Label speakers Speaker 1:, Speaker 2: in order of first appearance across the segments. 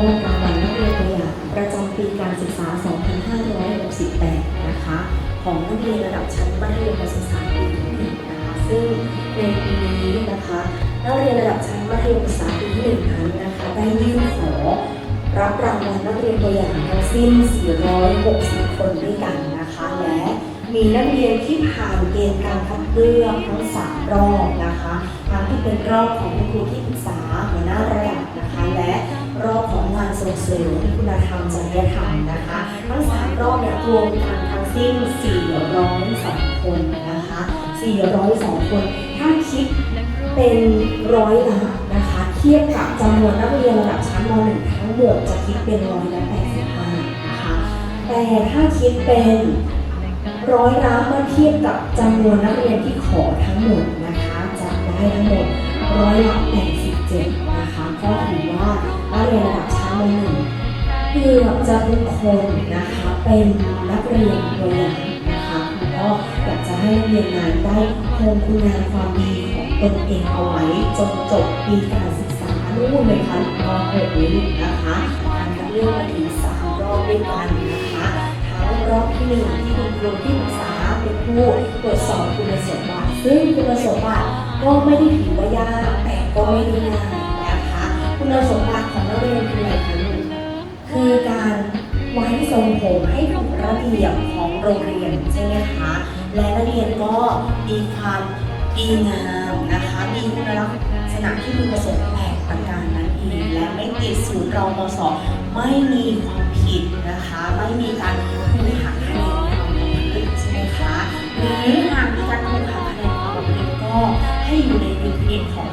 Speaker 1: องค์การวันนักเรียนตัวอย่างประจำปีการศึกษา 2568 นะคะ ของนักเรียนระดับชั้นมัธยมศึกษาปีที่หนึ่งนะคะซึ่งในปีนี้นะคะนักเรียนระดับชั้นมัธยมศึกษาปีที่หนึ่งนั้นนะคะได้ยื่นขอรับรางวัลนักเรียนตัวอย่างทั้งสิ้น 460 คนด้วยกันนะคะ และมีนักเรียนที่ผ่านเกณฑ์การคัดเลือกทั้ง 3 รอบนะคะ ทั้งที่เป็นรอบของคุณครูที่ปรึกษา ริมคุณธรรมจริยธรรมนะคะ ทั้ง3รอบเนี่ยรวมกันทั้งสิ้น 402 คนนะคะ 402 คน ถ้าคิดเป็นร้อยละนะคะ เทียบกับจำนวนนักเรียนระดับชั้นม .1 ทั้งหมดจะคิดเป็นร้อยละ85นะคะแต่ถ้าคิดเป็นร้อยละเมื่อเทียบกับจำนวนนักเรียนที่ขอทั้งหมดนะคะจะได้ทั้งหมดร้อยละ87นะคะก็ถือว่านักเรียนระดับชั้นม .1 เกือบจะทุกคนนะคะเป็นนักเรียนตัวอย่างนะคะก็อยากจะให้นักเรียนนั้นได้คงคุณงามความดีของตนเองเอาไว้จนจบปีการศึกษานู่นเลยค่ะม .6 เลยลูกนะคะการคัดเลือกมาถึงสามรอบด้วยกันนะคะทั้งรอบที่หนึ่งที่คุณครูที่ปรึกษาเป็นผู้ตรวจสอบคุณสมบัติซึ่งคุณสมบัติก็ไม่ได้ถือว่ายากแต่ก็ไม่ได้ง่ายนะคะคุณสมบัติของนักเรียน มให้ถูกระเบียบของโรงเรียนใช่ไหมคะ และนักเรียนก็มีความดีงามนะคะมีคุณลักษณะที่มีประสงค์แปดประการนั้นเองและไม่ติดศูนย์รอมสไม่มีความผิดนะคะ ไม่มีการคูหักคะแนนความประพฤติใช่ไหมคะหรือหากมีการคูหักคะแนนความประพฤติก็ให้อยู่ในดุลพินิจของ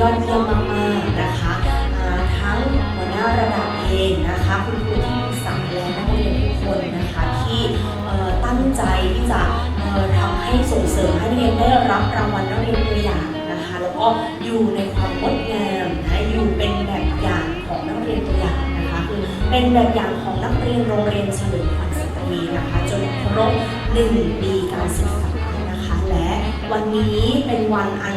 Speaker 1: ยอดเยี่ยมมากๆนะคะทั้งหัวหน้าระดับเองนะคะคุณครูที่ปรึกษาและนักเรียนทุกคนนะคะที่ตั้งใจที่จะทำให้ส่งเสริมให้นักเรียนได้รับรางวัลนักเรียนตัวอย่างนะคะแล้วก็อยู่ในความงดงามนะอยู่เป็นแบบอย่างของนักเรียนตัวอย่างนะคะคือเป็นแบบอย่างของนักเรียนโรงเรียนเฉลิมขวัญสตรีนะคะจนครบหนึ่งปีการศึกษานะคะและวันนี้เป็นวันอัน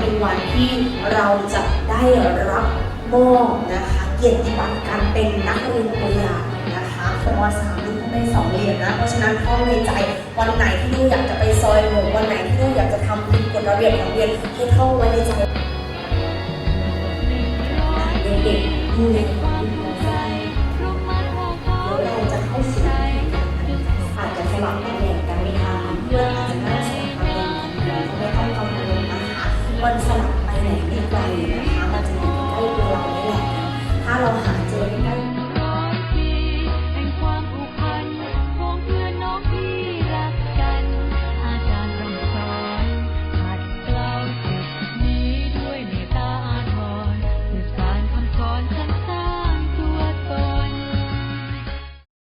Speaker 1: เป็นวันที่เราจะได้รับมอบนะคะเกียรติบัตรการเป็นนักเรียนตัวอย่างนะคะสปสามนี่ไม่สองเรียนนะ เพราะฉะนั้นท่องในใจวันไหนที่ลูกอยากจะไปซอยหมู่วันไหนที่ลูกอยากจะทำผิดกฎระเบียบของเรียนให้ท่องไว้ในใจเด็กๆดูเลยเดี๋เราจะเข้าสู่อาจจะสลับตำแหน่งกันไหมคะเพื่อ one.